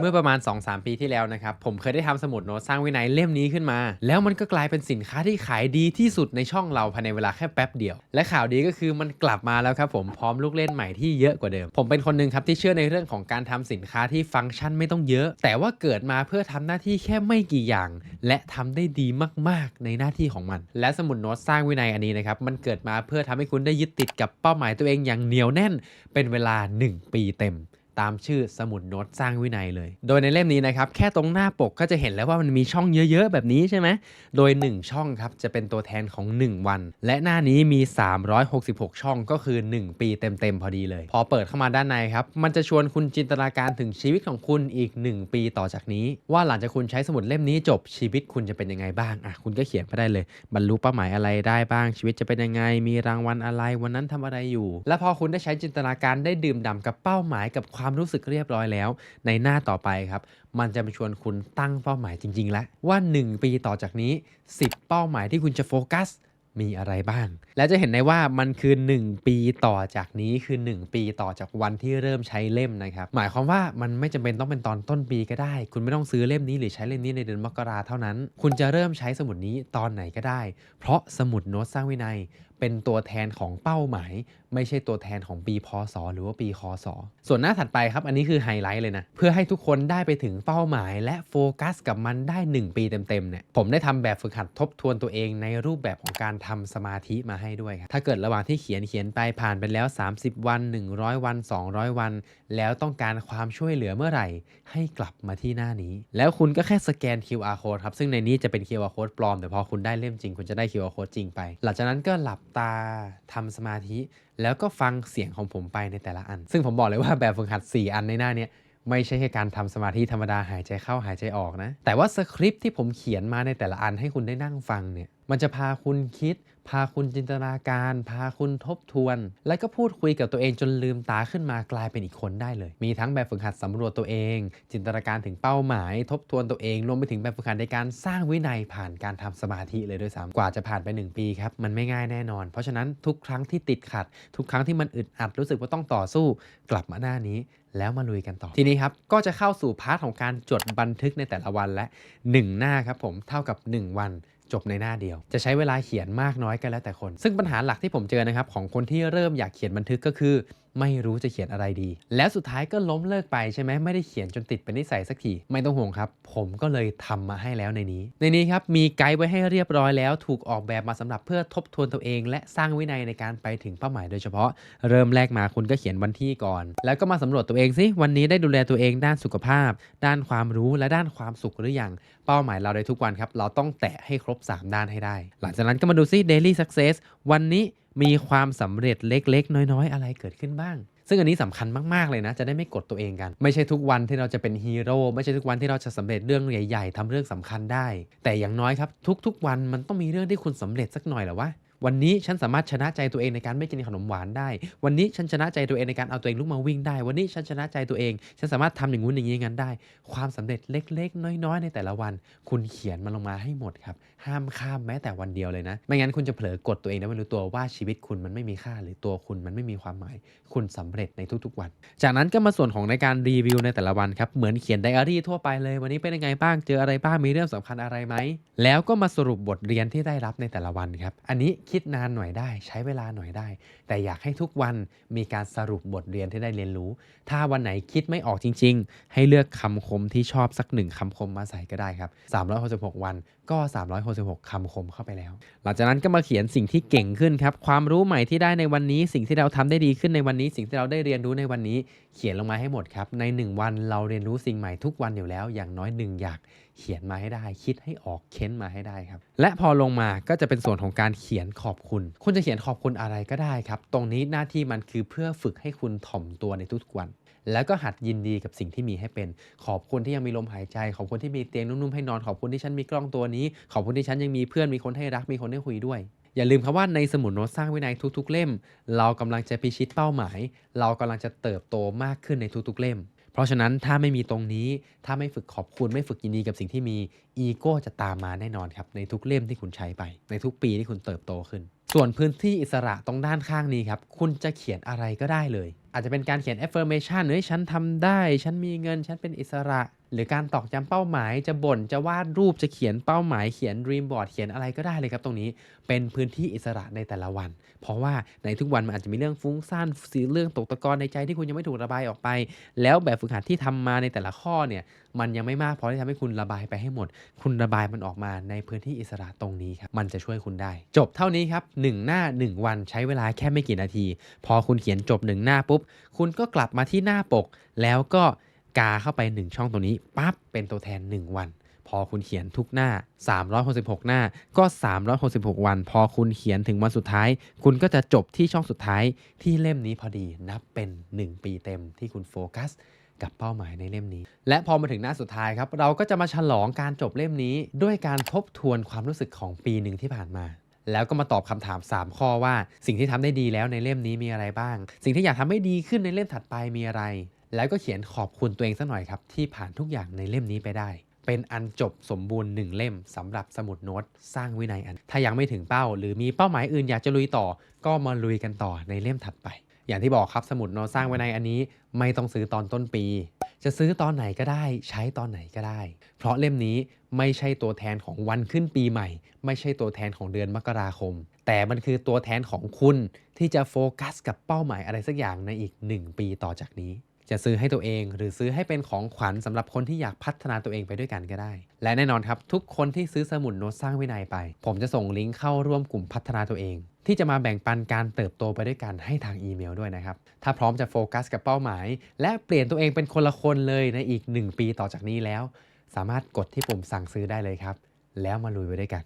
เมื่อประมาณ 2-3 ปีที่แล้วนะครับผมเคยได้ทำสมุดโน้ตสร้างวินัยเล่มนี้ขึ้นมา แล้วมันก็กลายเป็นสินค้าที่ขายดีที่สุดในช่องเราภายในเวลาแค่แป๊บเดียว และข่าวดีก็คือมันกลับมาแล้วครับผมพร้อมลูกเล่นใหม่ที่เยอะกว่าเดิม ผมเป็นคนหนึ่งครับที่เชื่อในเรื่องของการทำสินค้าที่ฟังก์ชันไม่ต้องเยอะ แต่ว่าเกิดมาเพื่อทำหน้าที่แค่ไม่กี่อย่าง และทำได้ดีมากๆ ในหน้าที่ของมัน และสมุดโน้ตสร้างวินัยอันนี้นะครับมันเกิดมาเพื่อทำให้คุณได้ยึดติดกับเป้าหมายตัวเองอย่างเหนียวแน่น เป็นเวลา 1 ปีเต็ม ตามชื่อสมุดโน้ตสร้างวินัยเลย โดยในเล่มนี้นะครับ แค่ตรงหน้าปกก็จะเห็นแล้วว่ามันมีช่องเยอะๆ แบบนี้ใช่ไหม โดย 1 ช่องครับ จะเป็นตัวแทนของ 1 วัน และหน้านี้มี 366 ช่องก็คือ 1 ปีเต็มๆ พอดีเลย พอเปิดเข้ามาด้านในครับ มันจะชวนคุณจินตนาการถึงชีวิตของคุณอีก 1 ปีต่อจากนี้ ว่าหลังจากคุณใช้สมุดเล่มนี้จบชีวิตคุณจะเป็นยังไงบ้างอะคุณก็เขียนไปได้เลย บรรลุเป้าหมายอะไรได้บ้าง ชีวิตจะเป็นยังไง มีรางวัลอะไรวันนั้นทำอะไรอยู่ และพอคุณได้ใช้จินตนาการได้ดื่มด่ำกับเป้าหมายกับควความรู้สึกเรียบร้อยแล้ว ในหน้าต่อไปครับ มันจะมาชวนคุณตั้งเป้าหมายจริง ๆ แล้ว ว่า 1 ปีต่อจากนี้ 10 เป้าหมายที่คุณจะโฟกัสมีอะไรบ้าง และจะเห็นได้ว่ามันคือ 1 ปีต่อจากนี้คือ 1 ปีต่อจากวันที่เริ่มใช้เล่มนะครับ หมายความว่ามันไม่จำเป็นต้องเป็นตอนต้นปีก็ได้ คุณไม่ต้องซื้อเล่มนี้หรือใช้เล่มนี้ในเดือนมกราเท่านั้น คุณจะเริ่มใช้สมุดนี้ตอนไหนก็ได้ เพราะสมุดโน้ตสร้างวินัย เป็นตัวแทนของเป้าหมาย ไม่ใช่ตัวแทนของปีพศหรือว่าปีคศส่วนหน้าถัดไปครับอันนี้คือไฮไลท์เลยนะ เพื่อให้ทุกคนได้ไปถึงเป้าหมาย และโฟกัสกับมันได้ 1 ปีเต็มๆเนี่ยผมได้ทำแบบฝึกหัดทบทวนตัวเองในรูปแบบของการทำสมาธิมาให้ด้วยครับถ้าเกิดระหว่างที่เขียนเขียนไปผ่านไปแล้ว 30 วัน 100 วัน 200 วัน แล้วต้องการความช่วยเหลือเมื่อไหร่ ให้กลับมาที่หน้านี้ แล้วคุณก็แค่สแกน QR code ครับซึ่งในนี้จะเป็น QR code ปลอมแต่พอคุณได้เล่มจริง คุณจะได้ QR code จริงไป หลังจากนั้นก็หลับตาทำสมาธิ แล้วก็ฟังเสียงของผมไปในแต่ละอัน ซึ่งผมบอกเลยว่าแบบฝึกหัด 4 อันในหน้าเนี้ยไม่ใช่แค่การทำสมาธิธรรมดาหายใจเข้าหายใจออกนะ แต่ว่าสคริปที่ผมเขียนมาในแต่ละอันให้คุณได้นั่งฟังเนี่ย มันจะพาคุณคิด พาคุณจินตนาการ พาคุณทบทวน แล้วก็พูดคุยกับตัวเองจนลืมตาขึ้นมากลายเป็นอีกคนได้เลย มีทั้งแบบฝึกหัดสำรวจตัวเอง จินตนาการถึงเป้าหมาย ทบทวนตัวเองรวมไปถึงแบบฝึกหัดในการสร้างวินัยผ่านการทำสมาธิเลยด้วยซ้ำกว่าจะผ่านไป 1 ปีครับมันไม่ง่ายแน่นอน เพราะฉะนั้นทุกครั้งที่ติดขัด ทุกครั้งที่มันอึดอัดรู้สึกว่าต้องต่อสู้ กลับมาหน้านี้แล้วมาลุยกันต่อ ทีนี้ครับก็จะเข้าสู่พาร์ทของการจดบันทึกในแต่ละวันและ 1 หน้าครับผมเท่ากับ 1 วัน จบในหน้าเดียว จะใช้เวลาเขียนมากน้อยก็แล้วแต่คน ซึ่งปัญหาหลักที่ผมเจอนะครับของคนที่เริ่มอยากเขียนบันทึกก็คือ ไม่รู้จะเขียนอะไรดี แล้วสุดท้ายก็ล้มเลิกไปใช่ไหมไม่ได้เขียนจนติดเป็นนิสัยสักทีไม่ต้องห่วงครับ ผมก็เลยทำมาให้แล้วในนี้ ในนี้ครับมีไกด์ไว้ให้เรียบร้อยแล้ว ถูกออกแบบมาสำหรับเพื่อทบทวนตัวเอง และสร้างวินัยในการไปถึงเป้าหมายโดยเฉพาะ เริ่มแรกมาคุณก็เขียนวันที่ก่อน แล้วก็มาสำรวจตัวเองสิวันนี้ได้ดูแลตัวเองด้านสุขภาพ ด้านความรู้และด้านความสุขหรือยังเป้าหมายเราในทุกวันครับเราต้องแตะให้ครบ 3 ด้านให้ได้ หลังจากนั้นก็มาดูซิ daily success วันนี้ มีความสำเร็จเล็กๆ น้อยๆ อะไรเกิดขึ้นบ้าง ซึ่งอันนี้สำคัญมากๆเลยนะ จะได้ไม่กดตัวเองกัน ไม่ใช่ทุกวันที่เราจะเป็นฮีโร่ไม่ใช่ทุกวันที่เราจะสำเร็จเรื่องใหญ่ ๆทำเรื่องสำคัญได้ แต่อย่างน้อยครับ ทุกๆ วันมันต้องมีเรื่องที่คุณสำเร็จสักหน่อยแหละวะ วันนี้ฉันสามารถชนะใจตัวเองในการไม่กินขนมหวานได้ วันนี้ฉันชนะใจตัวเองในการเอาตัวเองลุกมาวิ่งได้ วันนี้ฉันชนะใจตัวเอง ฉันสามารถทำอย่างงู้นอย่างนี้งั้นได้ ความสำเร็จเล็ก ๆ น้อย ๆ ในแต่ละวัน คุณเขียนมันลงมาให้หมดครับ ห้ามข้ามแม้แต่วันเดียวเลยนะ ไม่งั้นคุณจะเผลอกดตัวเองแล้วไม่รู้ตัวว่าชีวิตคุณมันไม่มีค่า หรือตัวคุณมันไม่มีความหมาย คุณสำเร็จในทุกๆวัน จากนั้นก็มาส่วนของในการรีวิวในแต่ละวันครับ เหมือนเขียนไดอารี่ทั่วไปเลย วันนี้เป็นยังไงบ้าง เจออะไรบ้าง มีเรื่องสำคัญอะไรไหม แล้วก็มาสรุปบทเรียนที่ได้รับในแต่ละวันครับ อันนี้คิดนานหน่อยได้ ใช้เวลาหน่อยได้ แต่อยากให้ทุกวันมีการสรุปบทเรียนที่ได้เรียนรู้ ถ้าวันไหนคิดไม่ออกจริง ๆ ให้เลือกคำคมที่ชอบสักหนึ่งคำคมมาใส่ก็ได้ครับ 366 วันก็ 366 คำคมเข้าไปแล้ว หลังจากนั้นก็มาเขียนสิ่งที่เก่งขึ้นครับความรู้ใหม่ที่ได้ในวันนี้ สิ่งที่เราทำได้ดีขึ้นในวันนี้ สิ่งที่เราได้เรียนรู้ในวันนี้ เขียนลงมาให้หมดครับ ใน 1 วันเราเรียนรู้สิ่งใหม่ทุกวันอยู่แล้ว อย่างน้อยหนึ่งอยากเขียนมาให้ได้ คิดให้ออกเค้นมาให้ได้ครับ และพอลงมาก็จะเป็นส่วนของการเขียนขอบคุณ คุณจะเขียนขอบคุณอะไรก็ได้ครับ ตรงนี้หน้าที่มันคือเพื่อฝึกให้คุณถ่อมตัวในทุกๆวัน แล้วก็หัดยินดีกับสิ่งที่มีให้เป็น ขอบคุณที่ยังมีลมหายใจ ขอบคุณที่มีเตียงนุ่มๆให้นอน ขอบคุณที่ฉันมีกล้องตัวนี้ ขอบคุณที่ฉันยังมีเพื่อน มีคนให้รัก มีคนให้คุยด้วย อย่าลืมครับว่าในสมุดโน้ตสร้างวินัยทุกๆ เล่ม เรากำลังจะพิชิตเป้าหมาย เรากำลังจะเติบโตมากขึ้นในทุกๆ เล่ม เพราะฉะนั้นถ้าไม่มีตรงนี้ ถ้าไม่ฝึกขอบคุณไม่ฝึกยินดีกับสิ่งที่มีอีโก้จะตามมาแน่นอนครับ ในทุกเล่มที่คุณใช้ไป ในทุกปีที่คุณเติบโตขึ้น ส่วนพื้นที่อิสระตรงด้านข้างนี้ครับ คุณจะเขียนอะไรก็ได้เลย อาจจะเป็นการเขียน affirmation เฮ้ยฉันทำได้ ฉันมีเงิน ฉันเป็นอิสระ หรือการตอกย้ำเป้าหมาย จะบ่น จะวาดรูป จะเขียนเป้าหมาย เขียน dream board เขียนอะไรก็ได้เลยครับตรงนี้ เป็นพื้นที่อิสระในแต่ละวัน เพราะว่าในทุกวันมันอาจจะมีเรื่องฟุ้งซ่านสีเรื่องตกตะกอนในใจที่คุณยังไม่ถูกระบายออกไป แล้วแบบฝึกหัดที่ทำมาในแต่ละข้อเนี่ย มันยังไม่มากพอที่ทำให้คุณระบายไปให้หมด คุณระบายมันออกมาในพื้นที่อิสระตรงนี้ครับ มันจะช่วยคุณได้ จบเท่านี้ครับ 1 หน้า 1 วันใช้เวลาแค่ไม่กี่นาที พอคุณเขียนจบ 1 หน้าปุ๊บคุณก็กลับมาที่หน้าปก แล้วก็กาเข้าไป 1 ช่องตรงนี้ปั๊บเป็นตัวแทน 1 วัน พอคุณเขียนทุกหน้า 366 หน้าก็ 366 วัน พอคุณเขียนถึงวันสุดท้าย คุณก็จะจบที่ช่องสุดท้ายที่เล่มนี้พอดีนับเป็น 1 ปีเต็มที่คุณโฟกัสกับเป้าหมายในเล่มนี้ และพอมาถึงหน้าสุดท้ายครับ เราก็จะมาฉลองการจบเล่มนี้ ด้วยการทบทวนความรู้สึกของปีหนึ่งที่ผ่านมา แล้วก็มาตอบคำถาม 3 ข้อว่า สิ่งที่ทำได้ดีแล้วในเล่มนี้มีอะไรบ้าง สิ่งที่อยากทำให้ดีขึ้นในเล่มถัดไปมีอะไร แล้วก็เขียนขอบคุณตัวเองสักหน่อยครับ ที่ผ่านทุกอย่างในเล่มนี้ไปได้ เป็นอันจบสมบูรณ์1เล่มสำหรับสมุดโน้ตสร้างวินัยอัน ถ้ายังไม่ถึงเป้า หรือมีเป้าหมายอื่นอยากจะลุยต่อ ก็มาลุยกันต่อในเล่มถัดไป อย่างที่บอกครับสมุดโน้ตสร้างไวในอันนี้ไม่ต้องซื้อตอนต้นปี จะซื้อตอนไหนก็ได้ ใช้ตอนไหนก็ได้ เพราะเล่มนี้ไม่ใช่ตัวแทนของวันขึ้นปีใหม่ ไม่ใช่ตัวแทนของเดือนมกราคม แต่มันคือตัวแทนของคุณที่จะโฟกัสกับเป้าหมายอะไรสักอย่างในอีก 1 ปีต่อจากนี้ จะซื้อให้ตัวเอง หรือซื้อให้เป็นของขวัญสำหรับคนที่อยากพัฒนาตัวเองไปด้วยกันก็ได้ และแน่นอนครับ ทุกคนที่ซื้อสมุดโน้ตสร้างวินัยไป ผมจะส่งลิงก์เข้าร่วมกลุ่มพัฒนาตัวเอง ที่จะมาแบ่งปันการเติบโตไปด้วยกันให้ทางอีเมลด้วยนะครับ ถ้าพร้อมจะโฟกัสกับเป้าหมาย และเปลี่ยนตัวเองเป็นคนละคนเลยในอีก 1 ปีต่อจากนี้แล้ว สามารถกดที่ปุ่มสั่งซื้อได้เลยครับ แล้วมาลุยไปด้วยกัน